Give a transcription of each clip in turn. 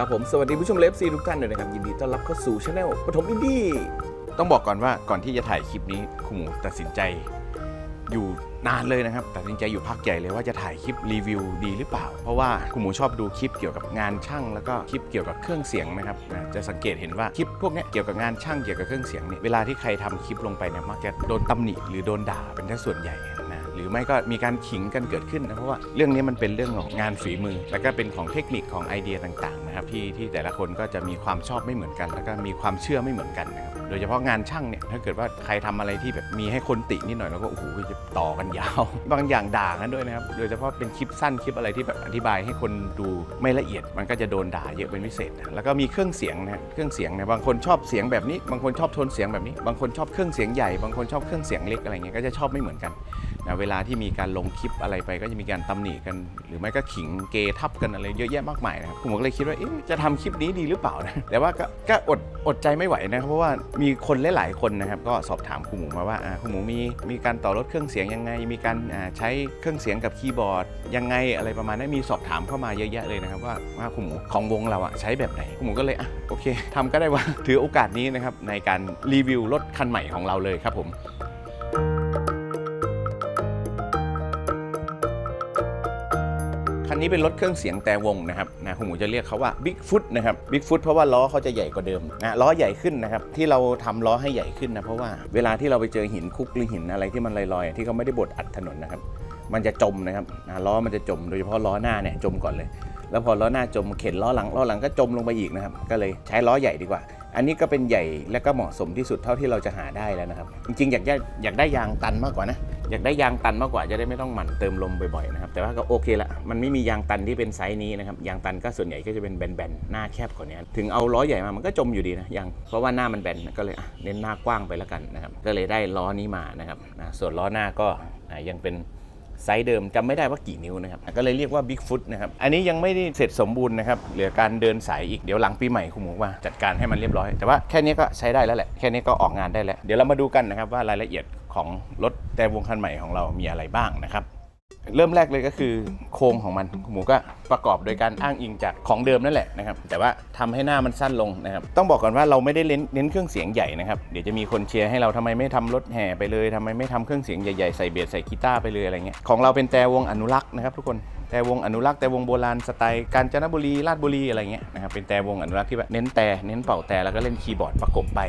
ครับผมสวัสดีผู้ชมเลฟซีทุกท่านด้วยนะครับยินดีต้อนรับเข้าสู่ช anel ปฐมอินดี้ต้องบอกก่อนว่าก่อนที่จะถ่ายคลิปนี้คุณหมูตัดสินใจ อยู่นานเลยนะครับตัดสินใจอยู่พักใหญ่เลยว่าจะถ่ายคลิปรีวิวดีหรือเปล่า เพราะว่าคุณหมูชอบดูคลิปเกี่ยวกับงานช่าง แล้วก็คลิปเกี่ยวกับเครื่องเสียงนะครับนะจะสังเกตเห็นว่าคลิปพวกเนี้ยเกี่ยวกับงานช่างเกี่ยวกับเครื่องเสียงเนี่ยเวลาที่ใครทำคลิปลงไปเนี่ยมักจะโดนตำหนิหรือโดนด่าเป็นแค่ส่วนใหญ่ หรือไม่ก็มีการขิงกันเกิดขึ้นนะเพราะว่าเรื่องนี้มันเป็นเรื่องของงานฝีมือ แล้วก็เป็นของเทคนิคของไอเดียต่างๆนะครับที่ที่แต่ละคนก็จะมีความชอบไม่เหมือนกัน แล้วก็มีความเชื่อไม่เหมือนกันนะครับโดยเฉพาะงานช่างเนี่ยถ้าเกิดว่าใครทำอะไรที่แบบมีให้คนตินิดหน่อยแล้วก็โอ้โหจะต่อกันยาว บางอย่างด่ากันด้วยนะครับโดยเฉพาะเป็นคลิปสั้นคลิปอะไรที่แบบอธิบายให้คนดูไม่ละเอียด มันก็จะโดนด่าเยอะเป็นพิเศษนะแล้วก็มีเครื่องเสียงนะเครื่องเสียงเนี่ยบางคนชอบเสียงแบบนี้ บางคนชอบโทนเสียงแบบนี้ บางคนชอบเครื่องเสียงใหญ่ บางคนชอบเครื่องเสียงเล็กอะไรเงี้ยก็จะชอบไม่เหมือนกัน นะเวลาที่มีการลงคลิปอะไรไปก็จะมีการตำหนิกัน หรือไม่ก็ขิงเกทับกันอะไรเยอะแยะมากมายนะครับผมก็เลยคิดว่าจะทำคลิปนี้ดีหรือเปล่านะแต่ว่าก็กอดอดใจไม่ไหวนะครับเพราะว่ามีคนหลายๆคนนะครับก็สอบถามคุณหมูมาว่าคุณหมูมีมีการต่อรถเครื่องเสียงยังไง มีการใช้เครื่องเสียงกับคีย์บอร์ด ยังไงอะไรประมาณนั้นมีสอบถามเข้ามาเยอะแยะเลยนะครับว่าว่าคุณหมูของวงเราอะใช้แบบไหนคุณหมูก็เลยอะโอเคทำก็ได้ว่าถือโอกาสนี้นะครับในการรีวิวรถคันใหม่ของเราเลยครับผม คันนี้เป็นรถเครื่องเสียงแต่วงนะครับนะคุณหมูจะเรียกเขาว่า Bigfoot นะครับ Bigfoot เพราะว่าล้อเขาจะใหญ่กว่าเดิมนะล้อใหญ่ขึ้นนะครับที่เราทำล้อให้ใหญ่ขึ้นนะเพราะว่าเวลาที่เราไปเจอหินคุกหรือหินอะไรที่มันลอยๆที่เขาไม่ได้บดอัดถนนนะครับมันจะจมนะครับนะล้อมันจะจมโดยเฉพาะล้อหน้าเนี่ยจมก่อนเลย แล้วพอล้อหน้าจมเข็นล้อหลังล้อหลังก็จมลงไปอีกนะครับก็เลยใช้ล้อใหญ่ดีกว่า อันนี้ก็เป็นใหญ่และก็เหมาะสมที่สุดเท่าที่เราจะหาได้แล้วนะครับ จริงๆอยากได้อยากได้ยางตันมากกว่านะ อยากได้ยางตันมากกว่าจะได้ไม่ต้องหมั่นเติมลมบ่อยๆนะครับแต่ว่าก็โอเคละมันไม่มียางตันที่เป็นไซส์นี้นะครับยางตันก็ส่วนใหญ่ก็จะเป็นแบนๆหน้าแคบกว่านี้ถึงเอาล้อใหญ่มามันก็จมอยู่ดีนะยางเพราะว่าหน้ามันแบนก็เลยอะเน้นหน้ากว้างไปแล้วกันนะครับก็เลยได้ล้อนี้มานะครับนะส่วนล้อหน้าก็ยังเป็นไซส์เดิมจำไม่ได้ว่ากี่นิ้วนะครับ ก็เลยเรียกว่า Bigfoot นะครับ อันนี้ยังไม่ได้เสร็จสมบูรณ์นะครับ เหลือการเดินสายอีก เดี๋ยวหลังปีใหม่คุณหมูว่าจัดการให้มันเรียบร้อย แต่ว่าแค่นี้ก็ใช้ได้แล้วแหละ แค่นี้ก็ออกงานได้แล้ว เดี๋ยวเรามาดูกันนะครับว่ารายละเอียด ของรถแต่วงคันใหม่ของเรามีอะไรบ้างนะครับ เริ่มแรกเลยก็คือโครงของมันหมูก็ประกอบโดยการอ้างอิงจากของเดิมนั่นแหละนะครับ แต่ว่าทำให้หน้ามันสั้นลงนะครับ ต้องบอกก่อนว่าเราไม่ได้เน้นเน้นเครื่องเสียงใหญ่นะครับ เดี๋ยวจะมีคนเชียร์ให้เราทำไมไม่ทำรถแห่ไปเลยทำไมไม่ทำเครื่องเสียงใหญ่ๆใส่เบสใส่กีตาร์ไปเลยอะไรเงี้ย ของเราเป็นแต่วงอนุรักษ์นะครับทุกคน แต่วงอนุรักษ์แต่วงโบราณสไตล์กาญจนบุรีราชบุรีอะไรเงี้ยนะครับเป็นแต่วงอนุรักษ์ที่แบบเน้นแต่เน้นเป่าแต่แล้วก็เล่นคีย์บอร์ดประกบไป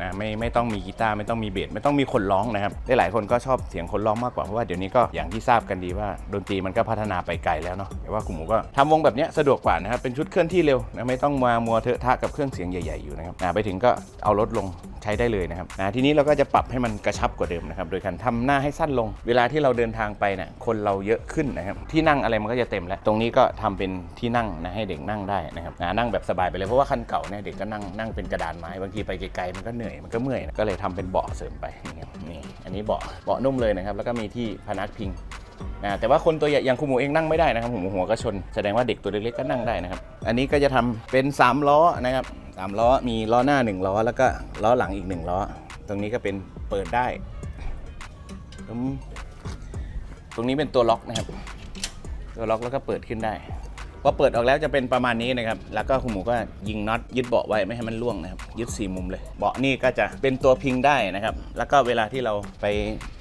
นะไม่ไม่ต้องมีกีตาร์ไม่ต้องมีเบสไม่ต้องมีคนร้องนะครับหลายๆคนก็ชอบเสียงคนร้องมากกว่าเพราะว่าเดี๋ยวนี้ก็อย่างที่ทราบกันดีว่าดนตรีมันก็พัฒนาไปไกลแล้วเนาะแต่ว่าคุณหมูก็ทำวงแบบเนี้ยสะดวกกว่านะครับเป็นชุดเคลื่อนที่เร็วนะไม่ต้องมามัวเถอะทะกับเครื่องเสียงใหญ่ๆอยู่นะครับนะไปถึงก็เอารถลงใช้ได้เลยนะครับนะทีนี้เราก็จะปรับให้มันกระชับกว่าเดิมนะครับโดยการทำหน้าให้สั้นลง เวลาที่เราเดินทางไปเนี่ยคนเราเยอะขึ้นนะครับที่นั่งอะไรมันก็จะเต็มแล้ว ตรงนี้ก็ทำเป็นที่นั่งนะให้เด็กนั่งได้นะครับนะนั่งแบบสบายไปเลยเพราะว่าคันเก่าเนี่ยเด็กก็นั่งนั่งเป็นกระดานไม้บางทีไปไกลๆมันก็เหนื่อยมันก็เมื่อยนะก็เลยทำเป็นเบาะเสริมไปนะครับนี่อันนี้เบาะเบาะนุ่มเลยนะครับแล้วก็มีที่พนักพิงนะแต่ว่าคนตัวใหญ่อย่างคุณหมูเองนั่งไม่ได้นะครับผมหัวก็ชน แสดงว่าเด็กตัวเล็กๆก็นั่งได้นะครับ อันนี้ก็จะทำเป็น 3 ล้อนะครับสามล้อมีล้อหน้า 1 ล้อ แล้วก็ล้อหลังอีก 1 ล้อ ตรงนี้ก็เป็นเปิดได้ ตรงตรงนี้เป็นตัวล็อกนะครับ ตัวล็อกแล้วก็เปิดขึ้นได้พอเปิดออกแล้วจะเป็นประมาณนี้นะครับ แล้วก็คุณหมูก็ยิงน็อตยึดเบาะไว้ไม่ให้มันล่วงนะครับ ยึดสี่มุมเลย เบาะนี่ก็จะเป็นตัวพิงได้นะครับ แล้วก็เวลาที่เราไป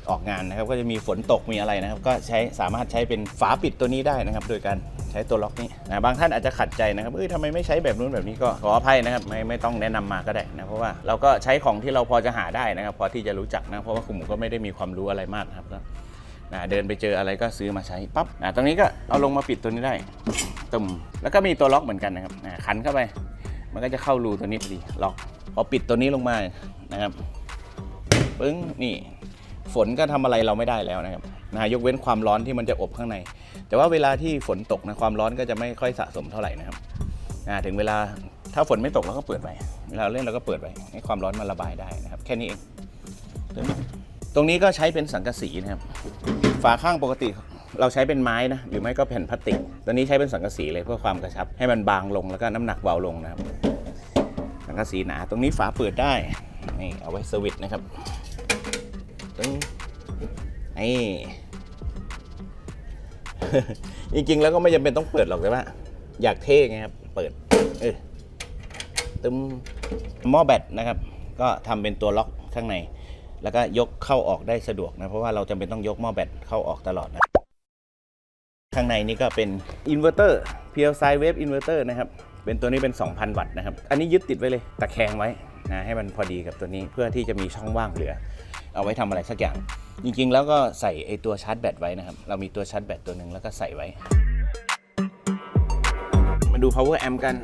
ออกงานนะครับ ก็จะมีฝนตกมีอะไรนะครับ ก็ใช้สามารถใช้เป็นฝาปิดตัวนี้ได้นะครับ โดยการใช้ตัวล็อกนี้นะบางท่านอาจจะขัดใจนะครับเอ้ยทำไมไม่ใช้แบบนู้นแบบนี้ก็ขออภัยนะครับ ไม่ไม่ต้องแนะนำมาก็ได้นะเพราะว่าเราก็ใช้ของที่เราพอจะหาได้นะครับ พอที่จะรู้จักนะเพราะว่าคุณหมูก็ไม่ได้มีความรู้อะไรมากนะครับก็ นะเดินไปเจออะไรก็ซื้อมาใช้ปั๊บนะตรงนี้ก็เอาลงมาปิดตัวนี้ได้ตุ่มแล้วก็มีตัวล็อกเหมือนกันนะครับนะขันเข้าไป มันก็จะเข้ารูตัวนี้พอดีล็อกพอปิดตัวนี้ลงมานะครับปึ้งนี่ฝนก็ทำอะไรเราไม่ได้แล้วนะครับนะยกเว้นความร้อนที่มันจะอบข้างใน แต่ว่าเวลาที่ฝนตกนะความร้อนก็จะไม่ค่อยสะสมเท่าไหร่นะครับนะถึงเวลาถ้าฝนไม่ตกเราก็เปิดไว้เวลาเล่นเราก็เปิดไว้ให้ความร้อนมันระบายได้นะครับ แค่นี้เอง ตรงนี้ก็ใช้เป็นสังกะสีนะครับ ฝาข้างปกติเราใช้เป็นไม้นะ หรือไม่ก็แผ่นพลาสติก ตัวนี้ใช้เป็นสังกะสีเลยเพื่อความกระชับ ให้มันบางลงแล้วก็น้ำหนักเบาลงนะครับ สังกะสีหนา ตรงนี้ฝาเปิดได้ นี่เอาไว้สวิตนะครับตึ้งนี่จริงๆแล้วก็ไม่จำเป็นต้องเปิดหรอกแต่ว่า อยากเท่ไงครับ เปิด เออตึมหม้อแบตนะครับ ก็ทำเป็นตัวล็อกข้างใน แล้วก็ยกเข้าออกได้สะดวกนะเพราะว่าเราจำเป็นต้องยกหม้อแบตเข้าออกตลอดนะข้างในนี่ก็เป็นอินเวอร์เตอร์เพียวไซเวฟอินเวอร์เตอร์นะครับเป็นตัวนี้เป็น 2,000 วัตต์นะครับ อันนี้ยึดติดไว้เลย ตะแคงไว้นะให้มันพอดีกับตัวนี้เพื่อที่จะมีช่องว่างเหลือ เอาไว้ทำอะไรสักอย่าง จริงๆ แล้วก็ใส่ไอตัวชาร์จแบตไว้นะครับ เรามีตัวชาร์จแบตตัวหนึ่งแล้วก็ใส่ไว้ มาดู power amp กัน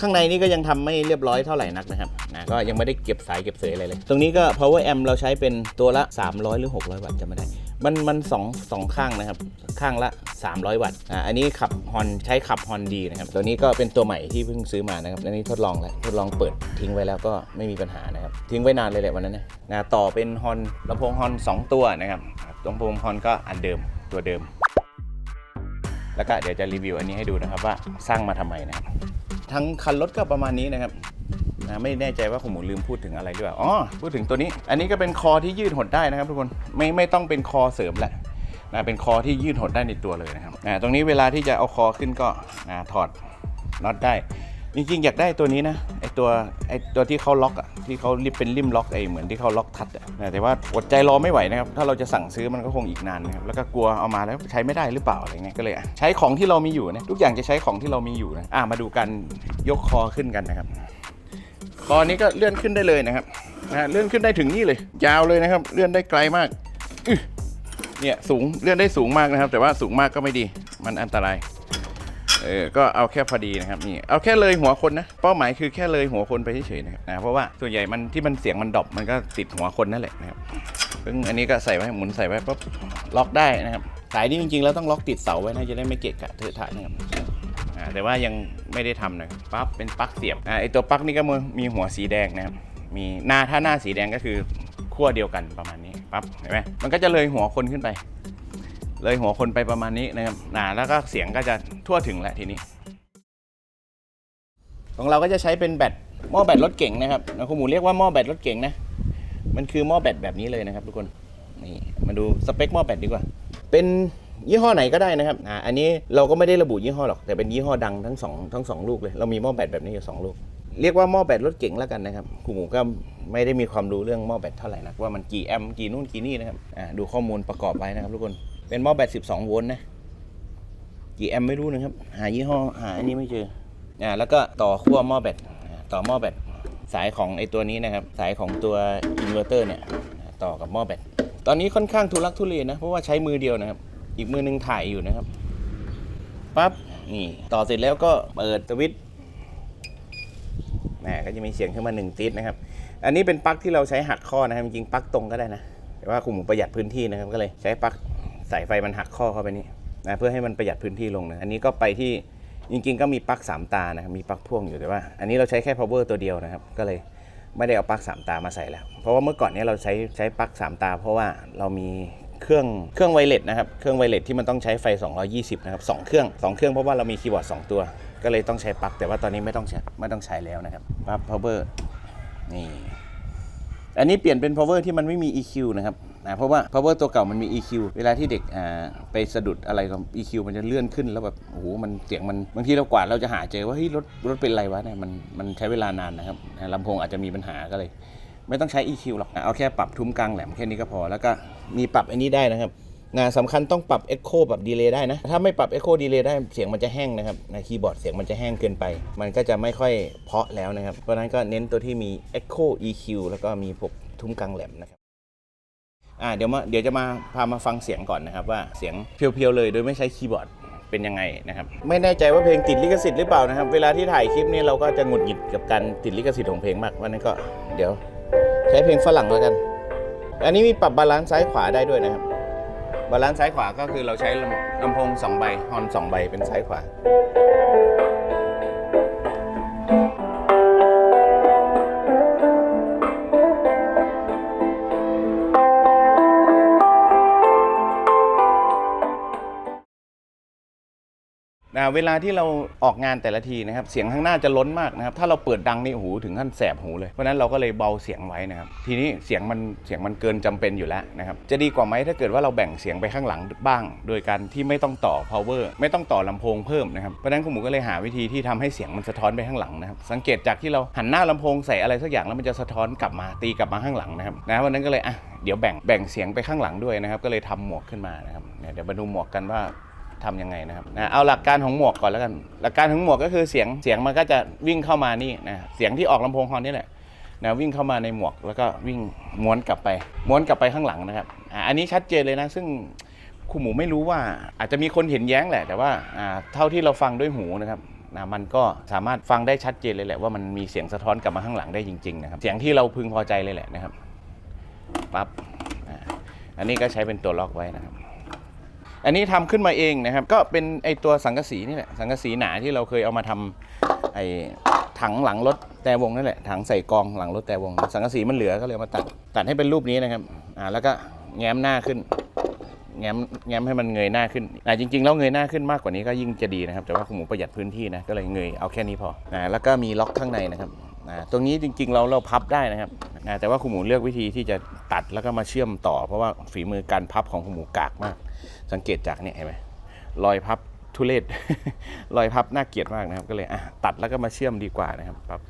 ข้างในนี่ก็ยังทำไม่เรียบร้อยเท่าไหร่นักนะครับนะก็ยังไม่ได้เก็บสายเก็บเสยอะไรเลย ตรงนี้ก็ power amp เราใช้เป็นตัวละ 300 หรือ 600 วัตต์จะไม่ได้ มันมันสองสองข้างนะครับ ข้างละ 300 วัตต์อ่าอันนี้ขับฮอนใช้ขับฮอนดีนะครับ ตัวนี้ก็เป็นตัวใหม่ที่เพิ่งซื้อมานะครับอันนี้ทดลองแล้วทดลองเปิดทิ้งไว้แล้วก็ไม่มีปัญหานะครับ ทิ้งไว้นานเลยแหละวันนั้นนะนะต่อเป็นฮอนลำโพงฮอน2 ตัวนะครับลำโพงฮอนก็อันเดิมตัวเดิม แล้วก็เดี๋ยวจะรีวิวอันนี้ให้ดูนะครับว่าสร้างมาทำไมนะครับ ทั้งคันรถก็ประมาณนี้นะครับนะไม่แน่ใจว่าผมลืมพูดถึงอะไรด้วยอ๋อพูดถึงตัวนี้ อันนี้ก็เป็นคอที่ยืดหดได้นะครับทุกคนไม่ไม่ต้องเป็นคอเสริมแหละนะเป็นคอที่ยืดหดได้ในตัวเลยนะครับนะตรงนี้เวลาที่จะเอาคอขึ้นก็นะถอดน็อตได้ จริงๆ อยากได้ตัวนี้นะไอตัวไอตัวที่เขาล็อกอะที่เขาริบเป็นริมล็อกไอเหมือนที่เขาล็อกทัดอะนะแต่ว่าอดใจรอไม่ไหวนะครับถ้าเราจะสั่งซื้อมันก็คงอีกนานนะครับแล้วก็กลัวเอามาแล้วใช้ไม่ได้หรือเปล่าอะไรเงี้ยก็เลยอะใช้ของที่เรามีอยู่นะทุกอย่างจะใช้ของที่เรามีอยู่นะอะมาดูกันยกคอขึ้นกันนะครับคอนี้ก็เลื่อนขึ้นได้เลยนะครับนะเลื่อนขึ้นได้ถึงนี่เลย ยาวเลยนะครับ เลื่อนได้ไกลมากเนี่ยสูงเลื่อนได้สูงมากนะครับ แต่ว่าสูงมากก็ไม่ดี มันอันตราย เออ ก็เอาแค่พอดีนะครับนี่ เอาแค่เลยหัวคนนะ เป้าหมายคือแค่เลยหัวคนไปเฉยๆนะครับนะ เพราะว่าส่วนใหญ่มันที่มันเสียงมันดรอปมันก็ติดหัวคนนั่นแหละนะครับ ซึ่งอันนี้ก็ใส่ไว้หมุนใส่ไว้ปุ๊บล็อกได้นะครับ สายนี้จริงๆแล้วต้องล็อกติดเสาไว้นะจะได้ไม่เกะกะเทอะทะนะครับอ่าแต่ว่ายังไม่ได้ทำนะครับปั๊บเป็นปลั๊กเสียบอ่าไอตัวปลั๊กนี่ก็มีหัวสีแดงนะครับ มีหน้าถ้าหน้าสีแดงก็คือขั้วเดียวกันประมาณนี้ปั๊บเห็นไหมมันก็จะเลยหัวคนขึ้นไป เลยหัวคนไปประมาณนี้นะครับอ่าแล้วก็เสียงก็จะทั่วถึงแหละทีนี้ ของเราก็จะใช้เป็นแบตหม้อแบตรถเก๋งนะครับนะคุณหมูเรียกว่าหม้อแบตรถเก๋งนะ มันคือหม้อแบตแบบนี้เลยนะครับ ทุกคน นี่มาดูสเปคหม้อแบตดีกว่า เป็นยี่ห้อไหนก็ได้นะครับอ่าอันนี้เราก็ไม่ได้ระบุยี่ห้อหรอก แต่เป็นยี่ห้อดังทั้งสองทั้งสองลูกเลย เรามีหม้อแบตแบบนี้อยู่สองลูก เรียกว่าหม้อแบตรถเก๋งแล้วกันนะครับคุณหมูก็ไม่ได้มีความรู้เรื่องหม้อแบตเท่าไหร่นักว่ามันกี่แอมป์กี่นู่นกี่นี่นะครับ อ่าดูข้อมูลประกอบไว้นะครับทุกคน เป็นหม้อแบต12โวลต์นะกี่แอมป์ไม่รู้นะครับ หายี่ห้อหาอันนี้ไม่เจออ่าแล้วก็ต่อขั้วหม้อแบตอ่าต่อหม้อแบตสายของไอตัวนี้นะครับ สายของตัวอินเวอร์เตอร์เนี่ยต่อกับหม้อแบตตอนนี้ค่อนข้างทุลักทุเลนะเพราะว่าใช้มือเดียวนะครับ อีกมือหนึงถ่ายอยู่นะครับปั๊บนี่ต่อเสร็จแล้วก็เปิดสวิตช์แหมก็จะมีเสียงขึ้นมาหนึ่งติดนะครับ อันนี้เป็นปลั๊กที่เราใช้หักข้อนะครับจริงๆปลั๊กตรงก็ได้นะแต่ว่าคุมประหยัดพื้นที่นะครับก็เลยใช้ปลั๊ก สายไฟมันหักข้อเข้าไปนี่นะเพื่อให้มันประหยัดพื้นที่ลงนะอันนี้ก็ไปที่จริงๆก็มีปลั๊กสามตานะมีปลั๊กพ่วงอยู่แต่ว่า อันนี้เราใช้แค่ power ตัวเดียวนะครับ ก็เลยไม่ได้เอาปลั๊กสามตามาใส่แล้ว เพราะว่าเมื่อก่อนนี้เราใช้ใช้ปลั๊กสามตา เพราะว่าเรามีเครื่องเครื่องไวเลสนะครับเครื่องไวเลสที่มันต้องใช้ไฟ 220 นะครับสองเครื่องสองเครื่องเพราะว่าเรามีคีย์บอร์ดสองตัว ก็เลยต้องใช้ปลั๊กแต่ว่าตอนนี้ไม่ต้องใช้ไม่ต้องใช้แล้วนะครับปลั๊ก power นี่อันนี้เปลี่ยนเป็น power ที่มันไม่มี EQ นะครับ นะเพราะว่า power ตัวเก่ามันมี EQ เวลาที่เด็กอ่าไปสะดุดอะไรกับ EQ มันจะเลื่อนขึ้นแล้วแบบโอ้โหมันเสียงมันบางทีเรากวาดเราจะหาเจอว่าเฮ้ยรถรถเป็นไรวะเนี่ยมันมันใช้เวลานานนะครับลำโพงอาจจะมีปัญหาก็เลย ไม่ต้องใช้ EQ หรอกเอาแค่ปรับทุ้มกลางแหลมแค่นี้ก็พอ แล้วก็มีปรับอันนี้ได้นะครับงานสำคัญต้องปรับ Echo ปรับดีเลย์ได้นะ ถ้าไม่ปรับ Echo ดีเลย์ได้เสียงมันจะแห้งนะครับในคีย์บอร์ดเสียงมันจะแห้งเกินไป มันก็จะไม่ค่อยเพาะแล้วนะครับ เพราะฉะนั้นก็เน้นตัวที่มี Echo EQ แล้วก็มีพวกทุ้มกลางแหลมนะครับ อ่าเดี๋ยวมาเดี๋ยวจะมาพามาฟังเสียงก่อนนะครับว่าเสียงเพียวๆเลยโดยไม่ใช้คีย์บอร์ดเป็นยังไงนะครับ ไม่แน่ใจว่าเพลงติดลิขสิทธิ์หรือเปล่านะครับ เวลาที่ถ่ายคลิปนี้เราก็จะหงุดหงิดกับการติดลิขสิทธิ์ของเพลงมากวันนั้นก็เดี๋ยวใช้เพลงฝรั่งแล้วกัน อันนี้มีปรับบาลานซ์ซ้ายขวาได้ด้วยนะครับ บาลานซ์ซ้ายขวาก็คือเราใช้ลำลำโพงสองใบฮอนสองใบเป็นซ้ายขวา นอ่าเวลาที่เราออกงานแต่ละทีนะครับเสียงข้างหน้าจะล้นมากนะครับถ้าเราเปิดดังนี่โอ้โหูถึงขั้นแสบหูเลยเพราะนั้นเราก็เลยเบาเสียงไว้นะครับทีนี้เสียงมันเสียงมันเกินจำเป็นอยู่แล้วนะครับจะดีกว่าไหมถ้าเกิดว่าเราแบ่งเสียงไปข้างหลังบ้าง โดยการที่ไม่ต้องต่อ power ไม่ต้องต่อลำโพงเพิ่มนะครับเพราะนั้นคุณหมูก็เลยหาวิธีที่ทำให้เสียงมันสะท้อนไปข้างหลังนะครับสังเกตจากที่เราหันหน้าลำโพงใส่อะไรสักอย่างแล้วมันจะสะท้อนกลับมาตีกลับมาข้างหลังนะครับนะวันนั้นก็เลยอะเดี๋ยวแบ่งแบ่งเสียงไปข้างหลังด้วยนะครับก็เลยทำหมวกขึ้นมานะครับเดี๋ยวมาดูหมวกกันว่า ทำยังไงนะครับนะเอาหลักการของหมวกก่อนแล้วกัน หลักการของหมวกก็คือเสียงเสียงมันก็จะวิ่งเข้ามานี่นะเสียงที่ออกลำโพงฮอนนี่แหละนะวิ่งเข้ามาในหมวกแล้วก็วิ่งม้วนกลับไป ม้วนกลับไปข้างหลังนะครับอ่าอันนี้ชัดเจนเลยนะซึ่งครูหมูไม่รู้ว่าอาจจะมีคนเห็นแย้งแหละ แต่ว่าอ่าเท่าที่เราฟังด้วยหูนะครับนะมันก็สามารถฟังได้ชัดเจนเลยแหละว่ามันมีเสียงสะท้อนกลับมาข้างหลังได้จริงๆนะครับเสียงที่เราพึงพอใจเลยแหละนะครับปั๊บอันนี้ก็ใช้เป็นตัวล็อกไว้นะครับ อันนี้ทำขึ้นมาเองนะครับ ก็เป็นไอตัวสังกะสีนี่แหละสังกะสีหนาที่เราเคยเอามาทำไอถังหลังรถแต่วงนั่นแหละถังใส่กองหลังรถแต่วง สังกะสีมันเหลือก็เลยมาตัดตัดให้เป็นรูปนี้นะครับอ่าแล้วก็แง้มหน้าขึ้น แง้มแง้มให้มันเงยหน้าขึ้นอ่าจริงๆแล้วเงยหน้าขึ้นมากกว่านี้ก็ยิ่งจะดีนะครับ แต่ว่าคุณหมูประหยัดพื้นที่นะก็เลยเงยเอาแค่นี้พออ่าแล้วก็มีล็อกข้างในนะครับ ตรงนี้จริงๆเราเราพับได้นะครับแต่ว่าคุณหมูเลือกวิธีที่จะตัดแล้วก็มาเชื่อมต่อ เพราะว่าฝีมือการพับของคุณหมูกากมาก สังเกตจากเนี่ยเห็นไหมรอยพับทุเรศรอยพับน่าเกลียดมากนะครับ ก็เลยตัดแล้วก็มาเชื่อมดีกว่านะครับปับ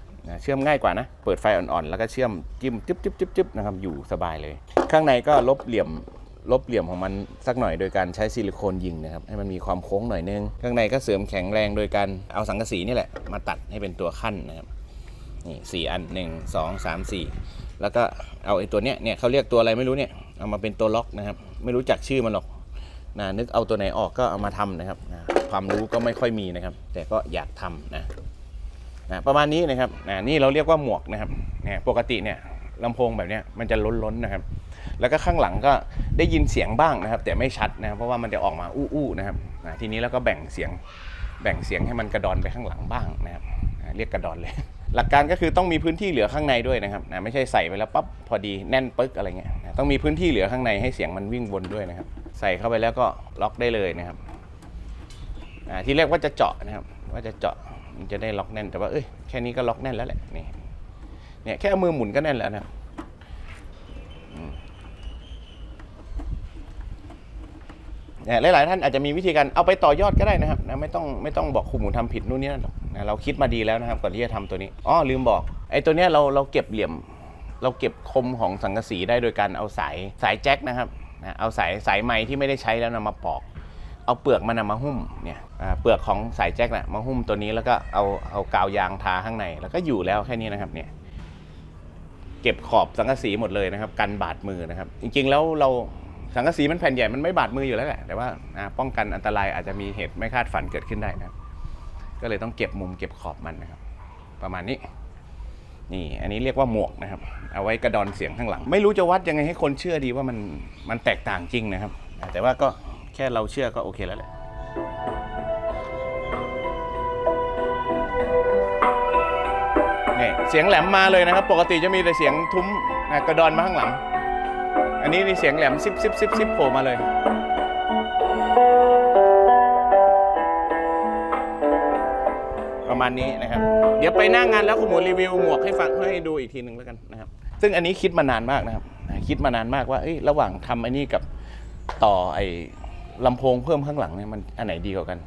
เชื่อมง่ายกว่านะ เปิดไฟอ่อนๆ แล้วก็เชื่อมจิ้มจึ๊บจึ๊บจึ๊บจึ๊บนะครับ อยู่สบายเลย ข้างในก็ลบเหลี่ยม ลบเหลี่ยมของมันสักหน่อยโดยการใช้ซิลิโคนยิงนะครับ ให้มันมีความโค้งหน่อยนึง ข้างในก็เสริมแข็งแรงโดยการเอาสังกะสีนี่แหละ มาตัดให้เป็นตัวขั้นนะครับ นี่สี่อันหนึ่งสองสามสี่แล้วก็เอาไอ้ตัวเนี้ยเนี่ยเขาเรียกตัวอะไรไม่รู้เนี่ยเอามาเป็นตัวล็อกนะครับ ไม่รู้จักชื่อมันหรอกนะนึกเอาตัวไหนออกก็เอามาทำนะครับนะความรู้ก็ไม่ค่อยมีนะครับ แต่ก็อยากทำนะนะประมาณนี้นะครับนะนี่เราเรียกว่าหมวกนะครับเนี่ยปกติเนี่ยลำโพงแบบเนี้ยมันจะล้นๆนะครับ แล้วก็ข้างหลังก็ได้ยินเสียงบ้างนะครับ แต่ไม่ชัดนะเพราะว่ามันจะออกมาอู้ๆนะครับนะทีนี้แล้วก็แบ่งเสียงแบ่งเสียงให้มันกระดอนไปข้างหลังบ้างนะครับนะเรียกกระดอนเลย หลักการก็คือต้องมีพื้นที่เหลือข้างในด้วยนะครับนะไม่ใช่ใส่ไปแล้วปั๊บพอดีแน่นปึ๊กอะไรเงี้ยนะต้องมีพื้นที่เหลือข้างในให้เสียงมันวิ่งวนด้วยนะครับ ใส่เข้าไปแล้วก็ล็อกได้เลยนะครับอ่าที่แรกว่าจะเจาะนะครับ ว่าจะเจาะมันจะได้ล็อกแน่นแต่ว่าเอ้ยแค่นี้ก็ล็อกแน่นแล้วแหละนี่เนี่ยแค่เอามือหมุนก็แน่นแล้วนะครับอืม นี่ยหลายๆท่านอาจจะมีวิธีการเอาไปต่อยอดก็ได้นะครับนะไม่ต้องไม่ต้องบอกครูหมูทำผิดนู่นนี่นั่นหรอกนะเราคิดมาดีแล้วนะครับก่อนที่จะทำตัวนี้อ๋อลืมบอกไอ้ตัวเนี้ยเราเราเก็บเหลี่ยม เราเก็บคมของสังกะสีได้โดยการเอาสายสายแจ็คนะครับนะเอาสายสายไม้ที่ไม่ได้ใช้แล้วนะมาปอก เอาเปลือกมันนะมาหุ้มเนี่ยเปลือกของสายแจ็คนะมาหุ้มตัวนี้แล้วก็เอาเอากาวยางทาข้างใน แล้วก็อยู่แล้วแค่นี้นะครับเนี่ยเก็บขอบสังกะสีหมดเลยนะครับ กันบาดมือนะครับ จริงๆแล้วเรา สังกะสีมันแผ่นใหญ่มันไม่บาดมืออยู่แล้วแหละ แต่ว่าป้องกันอันตรายอาจจะมีเหตุไม่คาดฝันเกิดขึ้นได้นะครับ ก็เลยต้องเก็บมุมเก็บขอบมันนะครับ ประมาณนี้ นี่ อันนี้เรียกว่าหมวกนะครับ เอาไว้กระดอนเสียงข้างหลัง ไม่รู้จะวัดยังไงให้คนเชื่อดีว่ามันมันแตกต่างจริงนะครับ แต่ว่าก็แค่เราเชื่อก็โอเคแล้วแหละนี่เสียงแหลมมาเลยนะครับ ปกติจะมีแต่เสียงทุ้มนะกระดอนมาข้างหลัง อันนี้นี่เสียงแหลมซิบซิบซิบซิบโผล่มาเลย ประมาณนี้นะครับ เดี๋ยวไปหน้างงานแล้วคุณหมูรีวิวหมวกให้ฟังให้ดูอีกทีหนึ่งแล้วกันนะครับ ซึ่งอันนี้คิดมานานมากนะครับ คิดมานานมากว่าระหว่างทำอันนี้กับต่อไอ้ลำโพงเพิ่มข้างหลังเนี่ยมันอันไหนดีกว่ากัน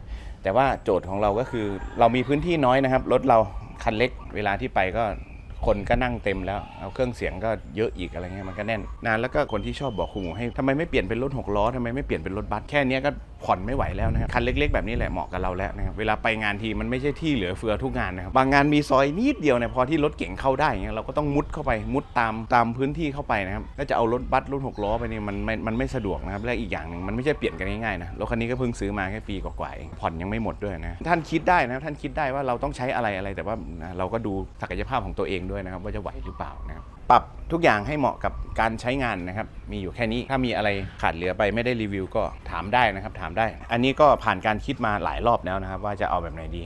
แต่ว่าโจทย์ของเราก็คือเรามีพื้นที่น้อยนะครับรถเราคันเล็กเวลาที่ไปก็ คนก็นั่งเต็มแล้วเอาเครื่องเสียงก็เยอะอีกอะไรเงี้ยมันก็แน่นนานแล้วก็คนที่ชอบบอกคุณหมูให้ทำไมไม่เปลี่ยนเป็นรถหกล้อทำไมไม่เปลี่ยนเป็นรถบัสแค่เนี้ยก็ ผ่อนไม่ไหวแล้วนะครับคันเล็ก ๆ แบบนี้แหละเหมาะกับเราแล้วนะครับเวลาไปงานทีมันไม่ใช่ที่เหลือเฟือทุกงานนะครับบางงานมีซอยนิดเดียวเนี่ยพอที่รถเก่งเข้าได้อย่างเงี้ยเราก็ต้องมุดเข้าไปมุดตามตามพื้นที่เข้าไปนะครับถ้าจะเอารถบัสรถหกล้อไปเนี่ยมันไม่มันไม่สะดวกนะครับและอีกอย่างหนึ่งมันไม่ใช่เปลี่ยนกันง่ายๆนะรถคันนี้ก็เพิ่งซื้อมาแค่ปีกว่าๆเองผ่อนยังไม่หมดด้วยนะท่านคิดได้นะท่านคิดได้ว่าเราต้องใช้อะไรอะไรแต่ว่าเราก็ดูศักยภาพของตัวเองด้วยนะครับว่าจะไหวหรือเปล่านะครับปรับทุกอย่างให้เหมาะกับการใช้งานนะครับ มีอยู่แค่นี้ถ้ามีอะไรขาดเหลือไปไม่ได้รีวิวก็ถามได้นะครับ ถามได้ อันนี้ก็ผ่านการคิดมาหลายรอบแล้วนะครับ ว่าจะเอาแบบไหนดี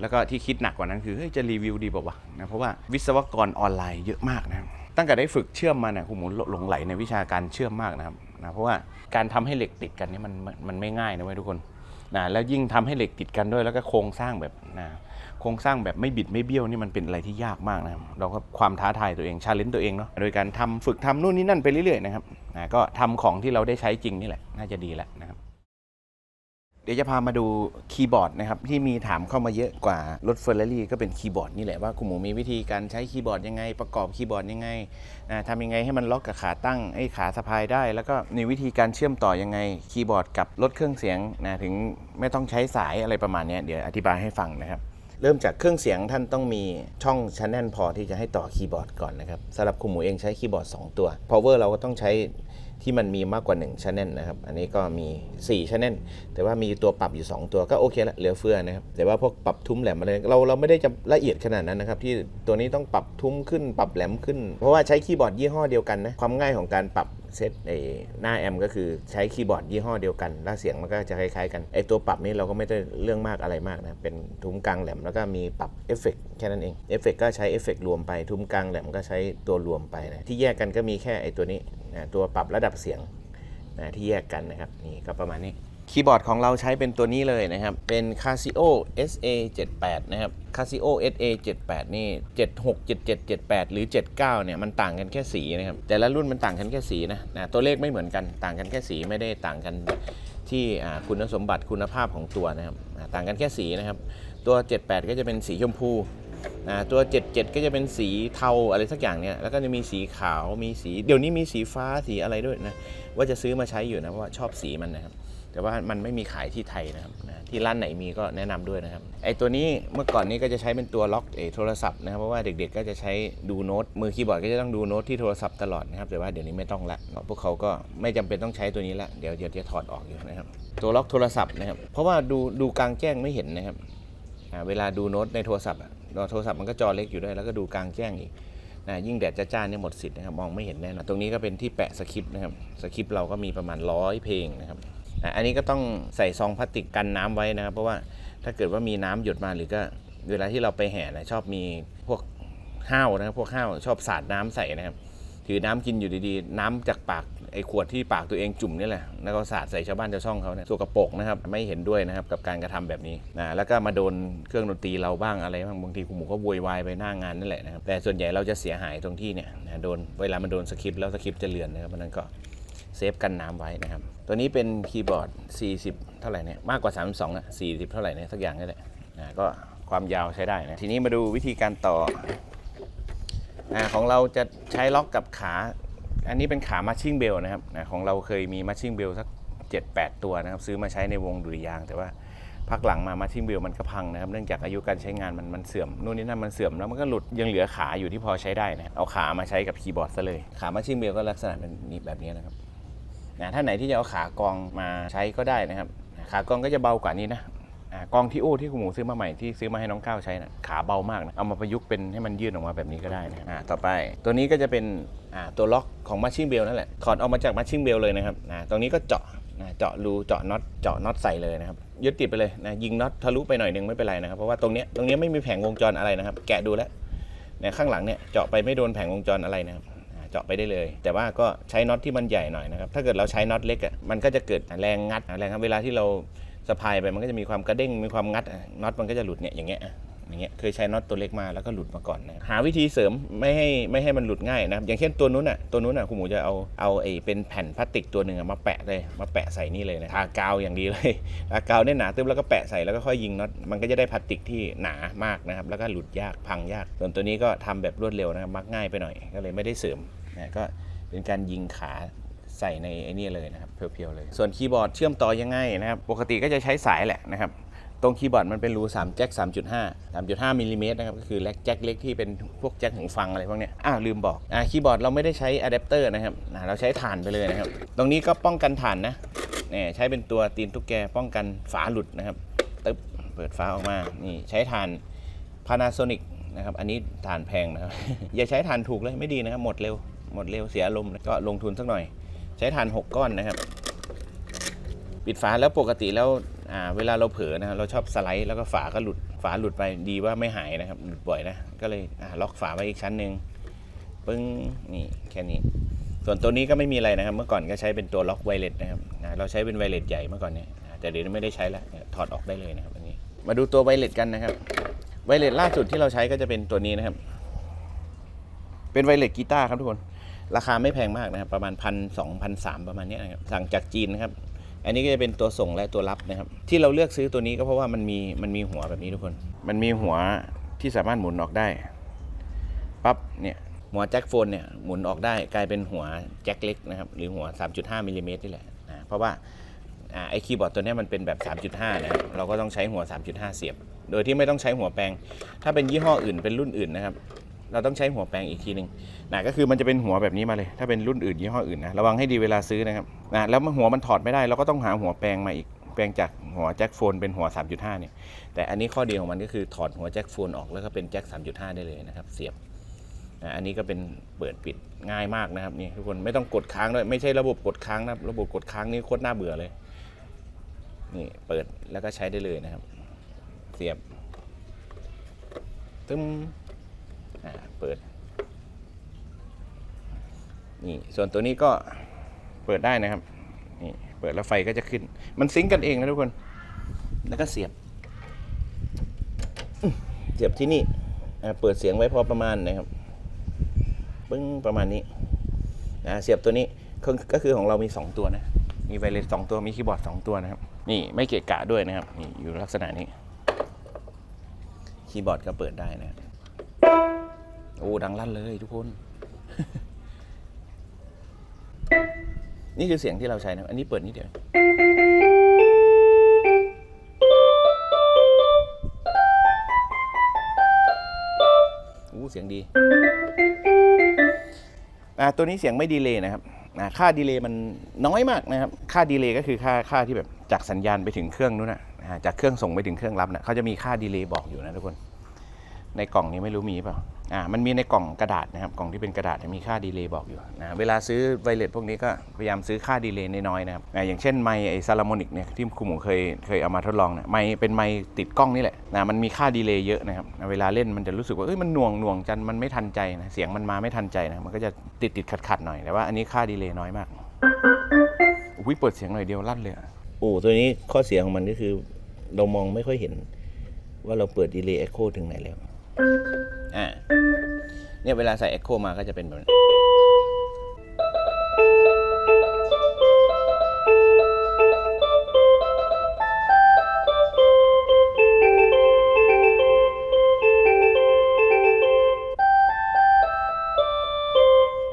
แล้วก็ที่คิดหนักกว่านั้นคือเฮ้ยจะรีวิวดีเปล่าวะนะเพราะว่าวิศวกรออนไลน์เยอะมากนะครับตั้งแต่ได้ฝึกเชื่อมมาเนี่ยคุณหมูหลงไหลในวิชาการเชื่อมมากนะครับนะเพราะว่าการทำให้เหล็กติดกันนี่มันมันไม่ง่ายนะเว้ยทุกคนนะแล้วยิ่งทำให้เหล็กติดกันด้วยแล้วก็โครงสร้างแบบนะ โครงสร้างแบบไม่บิดไม่เบี้ยวนี่มันเป็นอะไรที่ยากมากนะครับเราก็ความท้าทายตัวเองชาเลนจ์ตัวเองเนาะโดยการทำฝึกทำนู่นนี่นั่นไปเรื่อยๆนะครับนะก็ทำของที่เราได้ใช้จริงนี่แหละ น่าจะดีแล้วนะครับ เดี๋ยวจะพามาดูคีย์บอร์ดนะครับที่มีถามเข้ามาเยอะกว่ารถเฟอร์รารี่ก็เป็นคีย์บอร์ดนี่แหละว่าคุณหมูมีวิธีการใช้คีย์บอร์ดยังไง ประกอบคีย์บอร์ดยังไงอ่าทำยังไงให้มันล็อกกับขาตั้งไอ้ขาสะพายได้ แล้วก็มีวิธีการเชื่อมต่อยังไงคีย์บอร์ดกับรถเครื่องเสียงนะถึงไม่ต้องใช้สายอะไรประมาณนี้เดี๋ยวอธิบายให้ฟังนะครับ เริ่มจากเครื่องเสียงท่านต้องมีช่องชันแนลพอที่จะให้ต่อคีย์บอร์ดก่อนนะครับสำหรับคุณหมูเองใช้คีย์บอร์ด 2 ตัว power เราก็ต้องใช้ที่มันมีมากกว่า1 channel นนะครับ อันนี้ก็มี4 channel แต่ว่ามีตัวปรับอยู่ 2 ตัวก็โอเคละเหลือเฟือนะครับ แต่ว่าพวกปรับทุ้มแหลมอะไรเราเราไม่ได้จะละเอียดขนาดนั้นนะครับ ที่ตัวนี้ต้องปรับทุ้มขึ้น ปรับแหลมขึ้น เพราะว่าใช้คีย์บอร์ดยี่ห้อเดียวกันนะ ความง่ายของการปรับ เซตไอหน้าแอมก็คือใช้คีย์บอร์ดยี่ห้อเดียวกันแล้วเสียงมันก็จะคล้ายๆกันไอตัวปรับนี้เราก็ไม่ได้เรื่องมากอะไรมากนะเป็นทุ้มกลางแหลมแล้วก็มีปรับเอฟเฟกต์แค่นั้นเองเอฟเฟกต์ก็ใช้เอฟเฟกต์รวมไปทุ้มกลางแหลมก็ใช้ตัวรวมไปนะที่แยกกันก็มีแค่ไอตัวนี้นะตัวปรับระดับเสียงนะที่แยกกันนะครับนี่ก็ประมาณนี้ คีย์บอร์ดของเราใช้เป็นตัวนี้เลยนะครับ เป็น Casio SA 78 นะครับ Casio SA 78 นี่ 76 77 78 หรือ 79 เนี่ย มันต่างกันแค่สีนะครับ แต่ละรุ่นมันต่างกันแค่สีนะนะตัวเลขไม่เหมือนกัน ต่างกันแค่สีไม่ได้ต่างกันที่คุณสมบัติคุณภาพของตัวนะครับ ต่างกันแค่สีนะครับ ตัว 78 ก็จะเป็นสีชมพูอ่าตัว 77 ก็จะเป็นสีเทาอะไรสักอย่างเนี่ยแล้วก็จะมีสีขาว มีสี เดี๋ยวนี้มีสีฟ้า สีอะไรด้วยนะ ว่าจะซื้อมาใช้อยู่นะ เพราะว่าชอบสีมันนะครับ แต่ว่ามันไม่มีขายที่ไทยนะครับนะที่ร้านไหนมีก็แนะนำด้วยนะครับไอตัวนี้เมื่อก่อนนี้ก็จะใช้เป็นตัวล็อกเอโทรศัพท์นะครับเพราะว่าเด็กๆ ก็จะใช้ดูโน้ตมือคีย์บอร์ดก็จะต้องดูโน้ตที่โทรศัพท์ตลอดนะครับแต่ว่าเดี๋ยวนี้ไม่ต้องละพวกเขาก็ไม่จำเป็นต้องใช้ตัวนี้ละเดี๋ยวเดี๋ยวจะถอดออกอยู่นะครับตัวล็อกโทรศัพท์นะครับเพราะว่าดูดูกลางแจ้งไม่เห็นนะครับเวลาดูโน้ตในโทรศัพท์อะโทรศัพท์มันก็จอเล็กอยู่ด้วยแล้วก็ดูกลางแจ้งอีกนะยิ่งแดดจ้าๆเนี่ยหมดสิทธิ์นะครับมองไม่เห็นแน่นอนตรงนี้ก็เป็นที่แปะสคริปต์นะครับสคริปต์เราก็มีประมาณร้อยเพลงนะครับ อันนี้ก็ต้องใส่ซองพลาสติกกันน้ำไว้นะครับ เพราะว่าถ้าเกิดว่ามีน้ำหยดมาหรือก็เวลาที่เราไปแห่นะชอบมีพวกห้าวนะครับ พวกห้าวชอบสาดน้ำใส่นะครับ ถือน้ำกินอยู่ดีๆ น้ำจากปากไอ้ขวดที่ปากตัวเองจุ่มนี่แหละแล้วก็สาดใส่ชาวบ้านชาวช่องเขาเนี่ยสกปรกนะครับ ไม่เห็นด้วยนะครับกับการกระทำแบบนี้นะแล้วก็มาโดนเครื่องดนตรีเราบ้างอะไรบ้างบางทีคุณหมูก็โวยวายไปหน้างานนั่นแหละนะครับแต่ส่วนใหญ่เราจะเสียหายตรงที่เนี่ยนะโดนเวลามันโดนสคริปต์แล้วสคริปต์จะเลือนนะครับเพราะนั้นก็ เซฟกันน้ำไว้นะครับ ตัวนี้เป็นคีย์บอร์ด 40 เท่าไหร่เนี่ยมากกว่า 32อะ40 เท่าไหร่เนี่ยสักอย่างนี่แหละนะก็ความยาวใช้ได้นะทีนี้มาดูวิธีการต่ออ่าของเราจะใช้ล็อกกับขา อันนี้เป็นขามัชชิ่งเบลนะครับนะของเราเคยมีมัชชิ่งเบลสัก 7-8 ตัวนะครับ ซื้อมาใช้ในวงดุริยางแต่ว่าพักหลังมามัชชิ่งเบลมันก็พังนะครับ เนื่องจากอายุการใช้งานมันมันเสื่อมนู่นนี่นั่นมันเสื่อมแล้วมันก็หลุดยังเหลือขาอยู่ที่พอใช้ได้นะเอาขามาใช้กับคีย์บอร์ดซะเลย ขามัชชิ่งเบลก็ลักษณะเป็นแบบนี้นะครับ นะถ้าไหนที่จะเอาขากองมาใช้ก็ได้นะครับ ขากองก็จะเบากว่านี้นะกองที่อู้ที่คุณหมูซื้อมาใหม่ที่ซื้อมาให้น้องก้าวใช้นะขาเบามากนะเอามาประยุกต์เป็นให้มันยืดออกมาแบบนี้ก็ได้นะต่อไป ตัวนี้ก็จะเป็นตัวล็อกของมัชชิ่งเบลนั่นแหละถอดออกมาจากมัชชิ่งเบลเลยนะครับตรงนี้ก็เจาะเจาะรูเจาะน็อตเจาะน็อตใส่เลยนะครับยึดติดไปเลยนะยิงน็อตทะลุไปหน่อยหนึงไม่เป็นไรนะครับเพราะว่าตรงนี้ตรงนี้ไม่มีแผงวงจรอะไรนะครับ แกะดูแล้วเนี่ยข้างหลังเนี่ยเจาะไปไม่โดนแผงวงจรอะไรนะครับ เจาะไปได้เลย แต่ว่าก็ใช้น็อตที่มันใหญ่หน่อยนะครับถ้าเกิดเราใช้น็อตเล็กอะมันก็จะเกิดแรงงัดแรงงัดเวลาที่เราสะพายไปมันก็จะมีความกระเด้งมีความงัดน็อตมันก็จะหลุดเนี่ยอย่างเงี้ยอย่างเงี้ยเคยใช้น็อตตัวเล็กมาแล้วก็หลุดมาก่อนนะหาวิธีเสริมไม่ให้ไม่ให้มันหลุดง่ายนะครับอย่างเช่นตัวนู้นอะตัวนู้นอะคุณหมูจะเอาเอาไอ้เป็นแผ่นพลาสติกตัวหนึ่งมาแปะเลยมาแปะใส่นี่เลยนะทากาวอย่างดีเลยทากาวเนี่ยหนาตึ้มแล้วก็แปะใส่แล้วก็ค่อยยิงน็อตมันก็จะได้พลาสติกที่หนามากนะครับแล้วก็หลุดยากพังยาก ส่วนตัวนี้ก็ทำแบบรวดเร็วนะครับมักง่ายไปหน่อยก็เลยไม่ได้เสริม นะก็เป็นการยิงขาใส่ในไอ้นี่เลยนะครับเพียวๆเลย ส่วนคีย์บอร์ดเชื่อมต่อยังไงนะครับ ปกติก็จะใช้สายแหละนะครับ ตรงคีย์บอร์ดมันเป็นรู3แจ็ค3.5 3.5มิลลิเมตรนะครับ ก็คือแล็กแจ็คเล็กที่เป็นพวกแจ็คหูฟังอะไรพวกเนี้ยอ้าวลืมบอกอ่าคีย์บอร์ดเราไม่ได้ใช้อะแดปเตอร์นะครับเราใช้ถ่านไปเลยนะครับ ตรงนี้ก็ป้องกันถ่านนะเนี่ยใช้เป็นตัวตีนตุ๊กแกป้องกันฝาหลุดนะครับตึ๊บเปิดฝาออกมา นี่ใช้ถ่าน Panasonic นะครับ อันนี้ถ่านแพงนะครับ อย่าใช้ถ่านถูกเลยไม่ดีนะครับ หมดเร็ว หมดเร็วเสียอารมณ์ก็ลงทุนสักหน่อย ใช้ถ่าน 6 ก้อนนะครับ ปิดฝาแล้วปกติแล้วเวลาเราเผลอนะครับเราชอบสไลด์แล้วก็ฝาก็หลุดฝาหลุดไปดีว่าไม่หายนะครับ หลุดบ่อยนะ ก็เลยล็อกฝาไว้อีกชั้นหนึ่งปึ้งนี่แค่นี้ ส่วนตัวนี้ก็ไม่มีอะไรนะครับ เมื่อก่อนก็ใช้เป็นตัวล็อกไวเลสนะครับเราใช้เป็นไวเลสใหญ่เมื่อก่อนเนี่ยแต่เดี๋ยวนี้ไม่ได้ใช้แล้วถอดออกได้เลยนะครับอันนี้ มาดูตัวไวเลสกันนะครับไวเลสล่าสุดที่เราใช้ก็จะเป็นตัวนี้นะครับ เป็นไวเลสกีตาร์ครับทุกคน ราคาไม่แพงมากนะครับ ประมาณพันสองพันสามประมาณนี้นะครับสั่งจากจีนนะครับ อันนี้ก็จะเป็นตัวส่งและตัวรับนะครับ ที่เราเลือกซื้อตัวนี้ก็เพราะว่ามันมีมันมีหัวแบบนี้ทุกคน มันมีหัวที่สามารถหมุนออกได้ปั๊บเนี่ยหัวแจ็คโฟนเนี่ยหมุนออกได้กลายเป็นหัวแจ็คเล็กนะครับหรือหัว 3.5มิลลิเมตรนี่แหละอ่าเพราะว่าไอคีย์บอร์ดตัวนี้มันเป็นแบบ 3.5 นะครับเราก็ต้องใช้หัว 3.5 เสียบ โดยที่ไม่ต้องใช้หัวแปลง ถ้าเป็นยี่ห้ออื่นเป็นรุ่นอื่นนะครับ เราต้องใช้หัวแปลงอีกทีหนึ่งนะก็คือมันจะเป็นหัวแบบนี้มาเลย ถ้าเป็นรุ่นอื่นยี่ห้ออื่นนะระวังให้ดีเวลาซื้อนะครับนะแล้วหัวมันถอดไม่ได้เราก็ต้องหาหัวแปลงมาอีกแปลงจากหัวแจ็คโฟนเป็นหัว 3.5 เนี่ย แต่อันนี้ข้อดีของมันก็คือถอดหัวแจ็คโฟนออกแล้วก็เป็นแจ็ค 3.5 ได้เลยนะครับ เสียบนะอันนี้ก็เป็นเปิดปิดง่ายมากนะครับนี่ทุกคนไม่ต้องกดค้างด้วยไม่ใช่ระบบกดค้างนะระบบกดค้างนี่โคตรน่าเบื่อเลยนี่เปิดแล้วก็ใช้ได้เลยนะครับ เสียบตึ้ม เปิด นี่ ส่วนตัวนี้ก็เปิดได้นะครับ นี่ เปิดแล้วไฟก็จะขึ้น มันซิงกันเองนะทุกคน แล้วก็เสียบ เสียบที่นี่เปิดเสียงไว้พอประมาณนะครับปึ้งประมาณนี้นะเสียบตัวนี้ก็ก็คือของเรามี 2 ตัวนะ มีไวเลสสตัว มีคีย์บอร์ด 2 ตัวนะครับ นี่ไม่เกะกะด้วยนะครับ นี่อยู่ลักษณะนี้ คีย์บอร์ดก็เปิดได้นะครับ โอ้ดังลั่นเลยทุกคน นี่คือเสียงที่เราใช้นะ อันนี้เปิดนิดเดียวอู้เสียงดีอ่าตัวนี้เสียงไม่ดีเลยนะครับอ่าค่าดีเลยมันน้อยมากนะครับ ค่าดีเลยก็คือค่าค่าที่แบบจากสัญญาณไปถึงเครื่องนู้นนะจากเครื่องส่งไปถึงเครื่องรับนะเขาจะมีค่าดีเลยบอกอยู่นะทุกคน ในกล่องนี้ไม่รู้มีเปล่า อ่ามันมีในกล่องกระดาษนะครับกล่องที่เป็นกระดาษมีค่าดีเลย์บอกอยู่นะเวลาซื้อไวเลสพวกนี้ก็พยายามซื้อค่าดีเลย์น้อยๆนะครับอ่าอย่างเช่นไมค์ไอซาลามอนิกเนี่ยที่คุณหมูเคยเคยเอามาทดลองเนี่ยไมค์เป็นไมค์ติดกล้องนี่แหละนะมันมีค่าดีเลย์เยอะนะครับเวลาเล่นมันจะรู้สึกว่าเอ้ยมันหน่วงหน่วงจันมันไม่ทันใจนะเสียงมันมาไม่ทันใจนะมันก็จะติดติดขัดขัดหน่อยแต่ว่าอันนี้ค่าดีเลย์น้อยมากอุ้ยเปิดเสียงหน่อยเดียวลั่นเลยอะโอ้ตัวนี้ข้อเสียของมันก็คือ เรามองไม่ค่อยเห็นว่าเราเปิดดีเลย์เอ็โคถึงไหนแล้ว อ่าเนี่ยเวลาใส่ Echo มาก็จะเป็นแบบนี้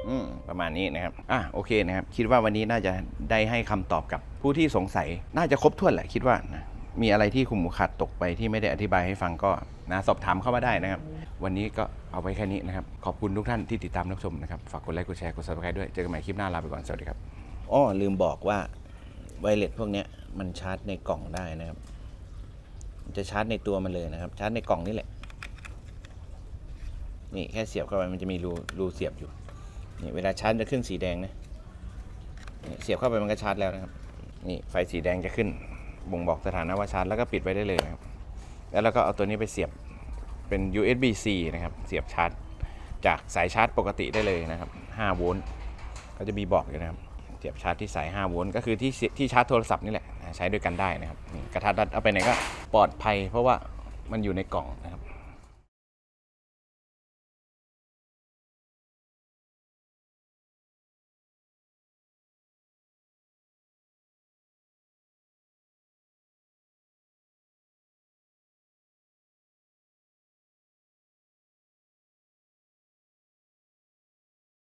อืมประมาณนี้นะครับ อะโอเคนะครับ คิดว่าวันนี้น่าจะได้ให้คำตอบกับผู้ที่สงสัย น่าจะครบถ้วนแหละคิดว่านะมีอะไรที่คุณหมูขาดตกไปที่ไม่ได้อธิบายให้ฟังก็ นะสอบถามเข้ามาได้นะครับ วันนี้ก็เอาไว้แค่นี้นะครับ ขอบคุณทุกท่านที่ติดตามรับชมนะครับ ฝากกดไลค์กดแชร์กด subscribe ด้วยเจอกันใหม่คลิปหน้าลาไปก่อนสวัสดีครับอ้อลืมบอกว่าไวเลสพวกเนี้ยมันชาร์จในกล่องได้นะครับมันจะชาร์จในตัวมันเลยนะครับ ชาร์จในกล่องนี่แหละ นี่แค่เสียบเข้าไปมันจะมีรูรูเสียบอยู่นี่เวลาชาร์จจะขึ้นสีแดงนะนี่เสียบเข้าไปมันก็ชาร์จแล้วนะครับ นี่ไฟสีแดงจะขึ้น บ่งบอกสถานะว่าชาร์จแล้วก็ปิดไว้ได้เลยนะครับ แล้วเราก็เอาตัวนี้ไปเสียบ เป็น USB-C นะครับ เสียบชาร์จ จากสายชาร์จปกติได้เลยนะครับ 5 โวลต์ ก็จะมีบอกอยู่นะครับ เสียบชาร์จที่สาย 5 โวลต์ ก็คือที่ที่ชาร์จโทรศัพท์นี่แหละ ใช้ด้วยกันได้นะครับ กระทัดรัดเอาไปไหนก็ปลอดภัย เพราะว่ามันอยู่ในกล่องนะครับ